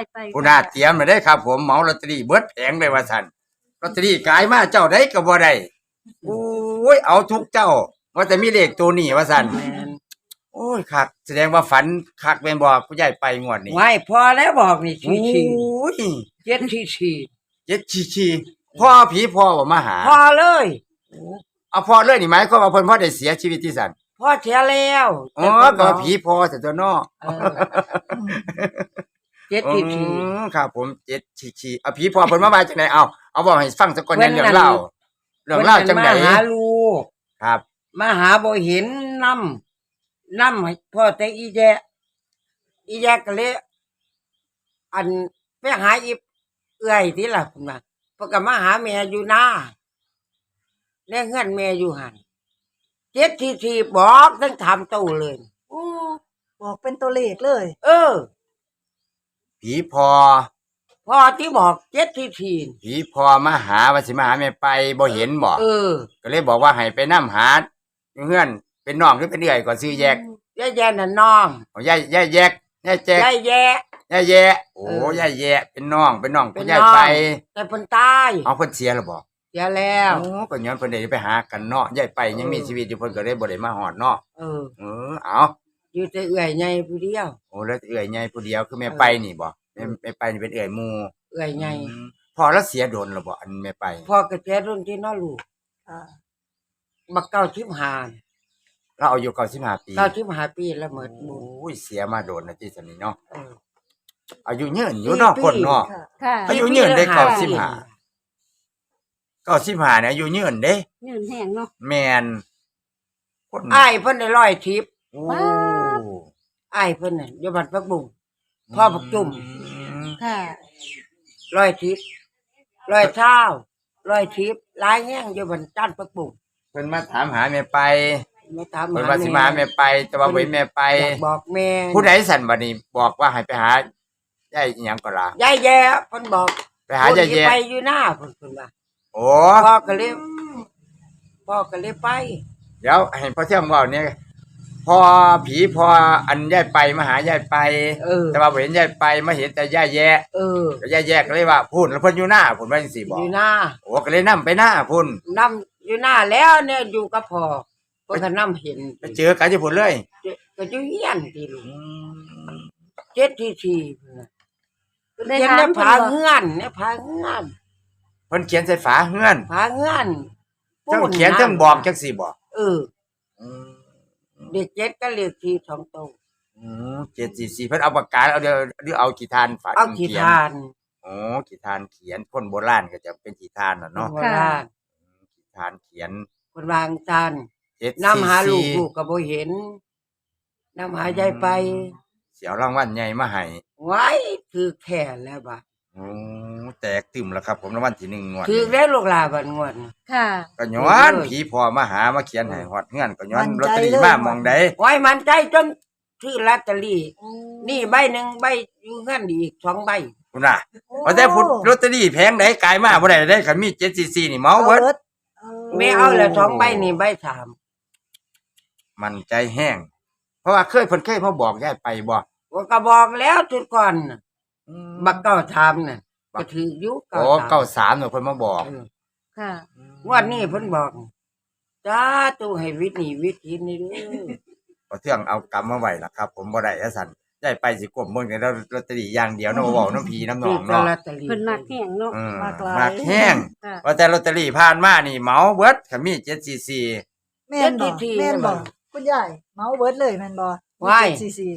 ายไปผู้น่าเตรียมมาได้ครับ ผมเหมาลอตเตอรี่เบิดแผงเลยว่าซั่นลอตเตอรี่กลายมาเจ้าใดก็บ่ได้โอ้ยเอาทุกเจ้า ว่าแต่มีเลขตัวนี้ว่าซั่นแม่นโอ้ยคักแสดงว่าฝันคักแม่นบ่ผู้ใหญ่ไปงวดนี้ไว้พอแล้วบอกนี่โอ้ชีชียเจ็ดชีชีเจ็ดชีชีพ่อผีพ่อบ่มาหาพอเลยเอาพ่อเลยนี่หมายความว่าเพิ่นพ่อได้เสียชีวิตที่ซั่นพอเสียแล้วอ๋อก็ว่าผีพ่อแต่ตัวเนอเออ เจ็ดอืชีชีมครับ ผมเจ็ดชีชีเอาผีพ่อเพิ่นมาว่าจังไดเอาเอาบอกให้ฟังสักก่อนเพิ่เนี่ยนเรื่องนั่น เล่าเรื่องเล่าจังไดมาหาลูกครับ มาหาบ่เห็นน้ำน้ำให้พ่อแต่อีแยะอีแยะก็เลยอันไปหาอีเอื้อยที่ล่ะคุณมาเพนก็มาหาแม่อยู่หน้าแล้เงื่อนแม่อยู่หันเจ็ดทีทีบอกทั้งทำตู้เลย โอ้บอกเป็นตัวเลขเลย เออ ผีพ่อพ่อที่บอกเจ็ดทีทีผีพ่อมาหาว่าสิมาหาแม่ไปบ่เห็นบ่เออก็เลยบอกว่าให้ไปนํหาอยู่เฮือนเป็นน้องหรือเป็นเอื้อยก่อนซื้อแยกยายแย่น่ะน้องเอายายยายแยกยายแจกยายแย่ยายแยะโอ้เออยายแยะเป็นน้องเป็นน้องเป็คุณนยายน้องไปแต่เพิ่นตายเอาเพิ่นเสียแล้วบ่เสียแล้ว โอ้ก็ย้อนเพิ่นได้ไปหากันเนาะยายไปยังมีเออ ชีวิตอยู่เพิ่นก็เลยบ่ได้มาฮอดเนาะเออ เออเอา อยู่แต่เอื้อยใหญ่ผู้เดียว โอ้แล้วเอื้อยใหญ่ผู้เดียวคือแม่เออไปนี่บ่แม่แม่ไปนี่เป็นเอื้อยหมู่เอื้อยใหญ่อืมพอแล้วเสียโดนแล้วบ่อันแม่ไปพ่อกระเทียรุ่นที่น้อลูกอ่าบักเก้าชิบหานเราอายุ95ปีเก้าชิบหาปีแล้วเหมือนโอบุญ้ยเสียมาโดนนะที่สนิทเนาะเออ อายุยืนอยู่เนาะคนเนาะ ค่ะค่ะอายุยืนได้ปีละเก้าห้สิบห้า95เนี่ยอายุยืนเด้ เงินแห้งเนาะ แม่นคนอ้ายเพิ่นได้ร้อยทิพย์โอ้ว้า อ้ายเพิ่นน่ะอยู่บ้านพักบุ้งพ่อบักจุ่มมค่ะ ร้อยทิพย์ร้อยเท้าร้อยทิพย์หลายแห้งอยู่บ้านจ้านพักบุ้งเพิ่นมาถามหาแม่ไปมาถามเพิ่นว่าสิมาหาแม่ไป แต่ว่าบ่เห็นแม่ไปอยากบอกแม่ผู้ใดสั่นบัดนี้บอกว่าให้ไปหายายอิหยังก็ล่ะยายแย่เพิ่นบอกไปหายายคนที่แย่ไปอยู่หน้าเพิ่นเพิ่นว่าโอ้พ่อก็เลยพ่อก็เลยไป เดี๋ยวให้พ่อเที่ยงเว้าเนี่ยพ อผีพออันยายไปมาหายายไป เออ แต่ว่าบ่เห็นยายไปมาเห็นแต่ยายแย่เออก็ยายแย่ก็เลยว่าพูดแล้วเพิ่นอยู่หน้าพุ่นว่าจังซี่บออกยู่หน้าโอ้ก็เลยนํไปหน้าพุ่นนํอยู่หน้าแล้วเนี่ยอยู่กับพ่อเพิ่นก็นํเห็นไปเจอกันที่พุ่นเลยก็อยู่เฮียนที่ลูกเจ็ดทีทีเพิ่นได้เขียนถามในเพิ่นผาบ่เงื่อนในผาเงื่อนเพิ่นเขียนใส่ฝาเฮือนผาเงื่อนทั้งเขียนทั้งบอกจังซี่บอกเออ เด็กเจ็ดก็เรียกทีสองโตวอืม744เพิ่นเอาปากกาเอาเดี๋ยวเดี๋ยวเอาขีทานฝาเอาขีขียนทานอ๋อขีทานเขียนคนโบราณก็จะเป็นขีทานน่ะเนาะโบราณขีทานเขียนคนวางจาน744นํหาลูกลูกก็บ่เห็นนํหายายไป เสียวรางวัลใหญ่มาให้ไว้ถือแค่แล้วบ่ะโอ้ แตกตึมแล้วครับ ผมรางวัลที่หนึ่งงวดถือได้ลูกหลาบันงวดค่ะ ก็ย้อนผีพอมาหามาเขียนให้ฮอดเฮือนก็ย้อนลอตเตอรี่มามองใดไว้มันใจจนถือลอตเตอรี่นี่ใบหนึ่งใบอยู่เงื่อนอีกสองใบพุ่นน่ะว่าแต่พุ่นลอตเตอรี่แพงใดกายมาบ่ได้ได้คันมี744นี่เมาเบิดไม่เอาแล้วสองใบนี่ใบสามมันใจแห้ง เพราะว่าเคยเพิ่นเคยมาบอกยายไปบ่ว่าก็บอกแล้วจุดก่อนน่ะบักเก้าทามน่ะ ก็ถืออยุโอ้เก้า93เนาะเพิ่นมาบอกเออค่ะงวันนี้เพิ่นบอกจ้าตู้ให้วิทย์นี่วิทย์กินนี่เด้อบ่เทื่องเอากำมาไว้ล่ะครับ ผมบ่ได้อะสั่นยายไปสิกลมเบิ่งแต่ลอตเตอรี่อย่างเดียวเนาะบ่เว้าน้ำพีน้ำหนถือองแต่เนาะลอตเตอรี่เพิ่นมักแห้งเนาะอืมมากหลายมากแห้งค่ะว่าแต่ลอตเตอรี่ผ่านมานี่เหมาเบิดก็มี744 แม่นบอกแม่นบอกคุณยายเมาเบิร์ดเลยแม่นบอกว้ายซีซี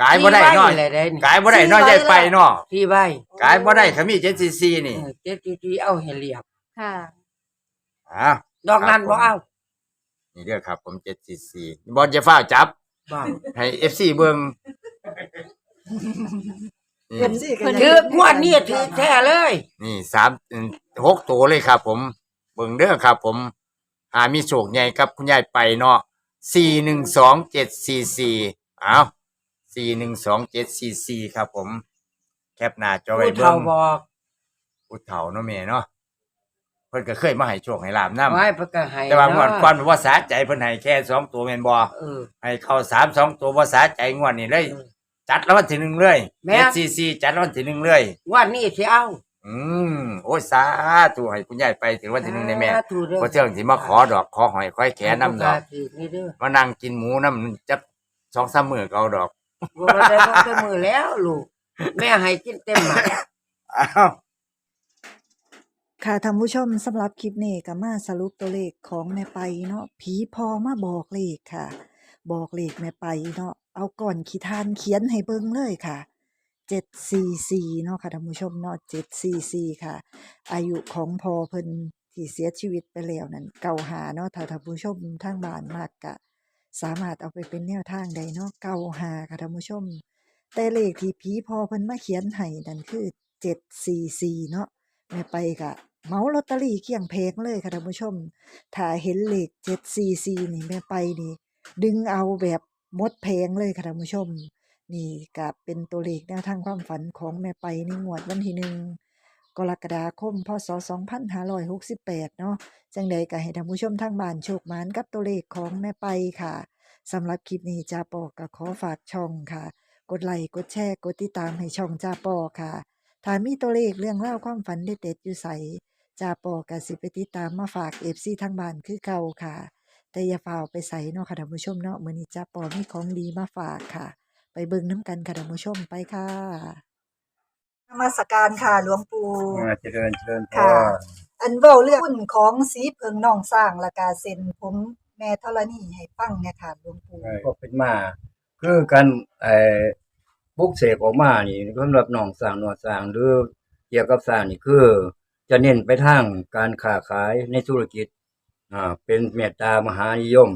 กายบ่ได้เนาะสี่ใบเลยเด้นี่กายบ่ได้เนาะยายไปเนาะสี่ใบกายบ่ได้ก็มี744นี่เออเจ็ดทีเอาให้เรียบค่ะอ่าดอกนั้นบ่เอานี่เด้อครับ ผม744บ่จะฟ้าวจับบ่ให้ FC เบิ่งนี่เอ็มซีกันถืองวดนี้ถือแท้เลย นี่สามอืมหกตัวเลยครับ ผมเบิ่งเด้อครับ ผมหามีโชคใหญ่กับคุณยายไปเนาะ412744อ้าว 412744ครับผม แคปหน้าจอไว้ผู้เบิ่เฒ่างบอกผู้เฒ่าเนาะแม่เนาะเพิ่นก็เคยมาให้โชคให้ลาบนำไว้เพิ่นก็ให้แต่ว่างวดเนาะก่อนว่าสาใจเพิ่นให้แค่สองตัวแม่นบ่เออ ให้เข้าสามสองตัวว่าสาใจงวดนี้เลย เออจัดรางวัลที่หนึ่งเลยแม่เอซีซีจัดรางวัลที่หนึ่งเลยว่านี่สิเอาอืมโอ้ยสาธุให้คุณยายไปถึงวันที่หนึ่งในแม่สาธุเด้อพอเที่ยงสิมาขอดอกขอหอยขอให้แขนน้ำดอกถือนี่เด้อ มานั่งกินหมูน้ำจับสองสามมือก็เอาดอก บ่ได้บ่ได้มือแล้วลูก แม่ให้กินเต็มหมากอ้าว ค่ะท่านผู้ชมสำหรับคลิปนี้ก็มาสรุปตัวเลขของแม่ไปเนาะผีพอมาบอกเลขค่ะ บอกเลขแม่ไปเนาะเอาก่อนขีทานเขียนให้เบิ่งเลยค่ะ744เนาะค่ะท่านผู้ชมเนาะ744ค่ะ อายุของพอเพิ่นที่เสียชีวิตไปแล้วนั่นเก่าหาเนาะถ้าท่านผู้ชมทางบ้านมากกะ สามารถเอาไปเป็นแนวทางใดเนาะเก่าหาค่ะท่านผู้ชม แต่เลขที่ผีพอเพิ่นมาเขียนให้นั่นคือ744เนาะแม่ไปกะเมาลอตเตอรี่เกลี้ยงเพงเลยค่ะท่านผู้ชม ถ้าเห็นเลขเจ็ดซีซีนี่แม่ไปนี่ ดึงเอาแบบมดเพงเลยค่ะท่านผู้ชม นี่ก็เป็นตัวเลขแนวทางความฝันของแม่ไปในงวดวันที่หนึ่ง กรกฎาคม พศ 2568 เนาะจังใดก็ให้ท่านผู้ชมทางบ้านโชคหมานกับตัวเลขของแม่ไปค่ะสำหรับคลิปนี้จาปอก็ขอฝากช่องค่ะ กดไลค์กดแชร์กดติดตามให้ช่องจาปอค่ะถ้ามีตัวเลขเรื่องเล่าความฝันเด็ดๆอยู่ใสจาปอกะสิไปติดตามมาฝากเอฟซีทางบ้านคือเก่าค่ะ แต่อย่าฝ่าไปใส่เนาะค่ะท่านผู้ชมเนาะมื้อนี้จาปอมีของดีมาฝากค่ะ ไปเบิ่งน้ำกันค่ะท่านผู้ชมไปค่ะ นมัสการค่ะหลวงปู่เจริญเจริญพค่ะรอันเว้าเรื่องหุ้นของสีเพิงน้องสร้างและกาเซ็นผมแม่ธรณีให้ฟังเนี่ยค่ะหลวงปู่ ก็เป็นมาคือการไอ้บุกเสกออกมานี่สำหรับหนองสร้างหนวดสร้างหรือเกี่ยวกับสร้างนี่คือ จะเน้นไปทางการค้าขายในธุรกิจอ่าเป็นเมตตามหานิยม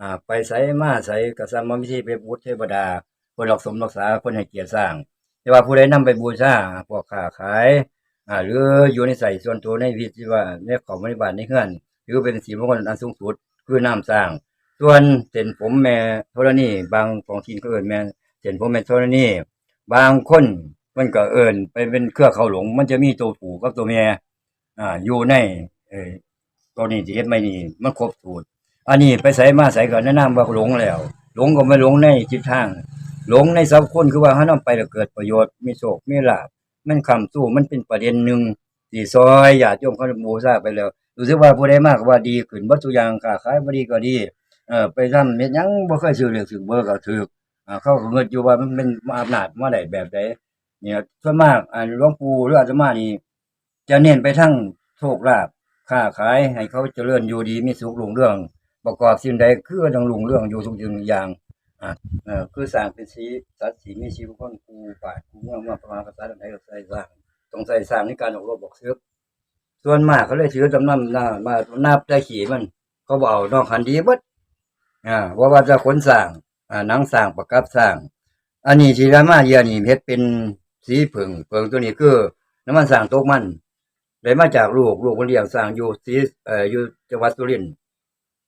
อ่าไปใส่มาใส่กษัตริย์มวิธีไปบูชเทวดาคนรักสมรักษาคนให้เกียรติสร้าง แต่ว่าผู้ใดนำไปบูชาพวกค้าขายอ่าหรืออยู่ในใส่ส่วนตัวในวิธีว่าในของบริบาลในเฮือนถือเป็นสีมงคลอันสูงสุดคือน้ำสร้าง ส่วนเส้นผมแม่โทรนี่บางของทีนก็เอินแม่เส้นผมแม่โทรนี่บางคนมันก็เอินไปเป็นเครือเขาหลง มันจะมีตัวผูกับตัวแม่อ่าอยู่ในเออตัวนี้ที่เฮ็ดไม่นี่มันครบสูตรอันนี้ไปใส่มาใส่ก็แนะนำว่าหลงแล้ว หลงก็ไม่หลงในจิตทาง หลงในสัพคนคือว่าเฮานำไปแล้วเกิดประโยชน์มีโชคมีลาภมันคำสู้มันเป็นประเด็นหนึ่งที่ซอยญาติโยมเขาบูชาไปแล้วรู้สึกว่าผู้ใดมากว่าดีขึ้นบ่ทุอย่างค้าขายบ่ดีก็ดีเออไปทำเฮ็ดยังบ่เคยซื้อเลขซื้อเบอร์ก็ถูกอ่าเขาก็เงินอยู่ว่ามันเป็นอำนาจมาได้แบบใดเนี่ยส่วนมากอ่าหลวงปู่หรืออาตมานี่จะเน้นไปทั้งโชคลาภค้าขายให้เขาเจริญอยู่ดีมีสุขรุ่งเรื่อง ประกอบสิ่งใดคือต้องรุ่งเรื่องอยู่ทุกสิ่งทุกอย่าง เออคือสร้างเป็นสีสัตว์สีมีชีวิตคนกูป่ากูเมืองมาประมาณภาษาใดก็ใส่สร้างต้องใส่สร้างในการออกรบบอกซื้อส่วนมากเขาเลยถือจำนำหน้ามานับได้ขี่มัน เขาบเอกนอกคันดีบดอ่าว่าว่าจะขนสร้างอ่านังสร้างประกับสร้าง อันนี้ที่รามาเยียนี่เฮ็ดเป็นสีผึ่งเผึ่งตัวนี้คือน้ำมันสร้างโตกมันได้มาจากลูกลูกคนเลี้ยงสร้างอยู่สีเอ่ออยู่จังหวัดสุรินทร์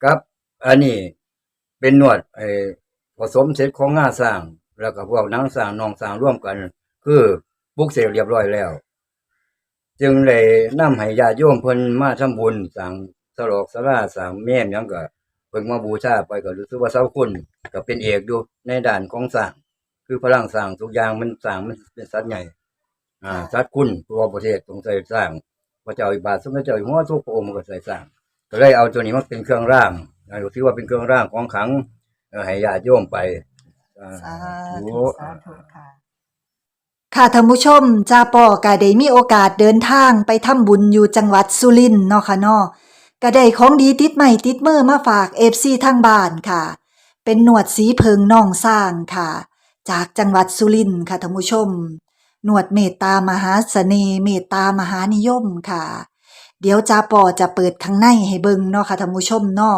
ครับ อันนี้เป็นนวดไอ สมเสร็จของงาสร้าง แล้วก็พวกนังสร้างนองสร้างร่วมกัน คือบุกเสร็จเรียบร้อยแล้ว จึงเลยนำให้ญาติโยมเพิ่นมาทำบุญสร้างสลอกสลาสร้างแม่มหยังก็เพิ่งมาบูชาไปก็รู้สึกว่าเสาคุณก็เป็นเอกอยู่ในด้านของสร้าง คือพลังสร้างทุกอย่างมันสร้างมันเป็นสัตว์ใหญ่ อ่าสัตว์คุณตัวประเทศต้องใส่สร้างพระเจ้าอิบาทสมเด็จเจ้าอยู่หัวทุกพระองค์ก็ใส่สร้างก็เลยเอาตัวนี้มาเป็นเครื่องร่างอ่าถือว่าเป็นเครื่องร่างของขัง ให้ญาติโยมไปอ่าสาธุธุสาธุค่ะค่ะท่านผู้ชมจาปอกะได้มีโอกาสเดินทางไปทำบุญอยู่จังหวัดสุรินทร์เนาะค่ะเนาะก็ได้ของดีติดใหม่ติดมือมาฝากเอฟซีทางบ้านค่ะ เป็นหนวดสีเพิงน่องสร้างค่ะ จากจังหวัดสุรินทร์ค่ะท่านผู้ชม หนวดเมตตามหาเสน่ห์เมตตามหานิยมค่ะ เดี๋ยวจาปอจะเปิดข้างในให้เบิ่งเนาะค่ะท่านผู้ชมเนาะ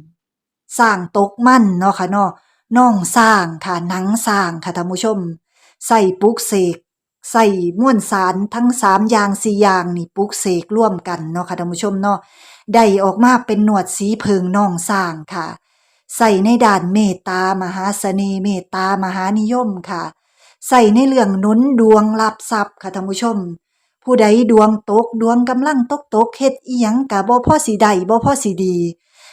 สร้างตกมั่นเนาะค่ะเนาะน่องสร้างค่ะหนังสร้างค่ะท่านผู้ชมใส่ปลุกเสกใส่ม่วนสารทั้งสามอย่างสี่อย่างนี่ปลุกเสกร่วมกันเนาะค่ะท่านผู้ชมเนาะได้ออกมาเป็นหนวดสีเพิงน่องสร้างค่ะ ใส่ในด่านเมตตามหาเสน่ห์เมตตามหานิยมค่ะ ใส่ในเรื่องนุนดวงรับทรัพย์ค่ะท่านผู้ชม ผู้ใดดวงตกดวงกำลังตกตกเฮ็ดอีหยังกะบ่พอสิได้บ่พอสิดี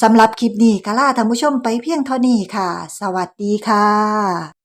สำหรับคลิปนี้ก็ลาท่านผู้ชมไปเพียงเท่านี้ค่ะ สวัสดีค่ะ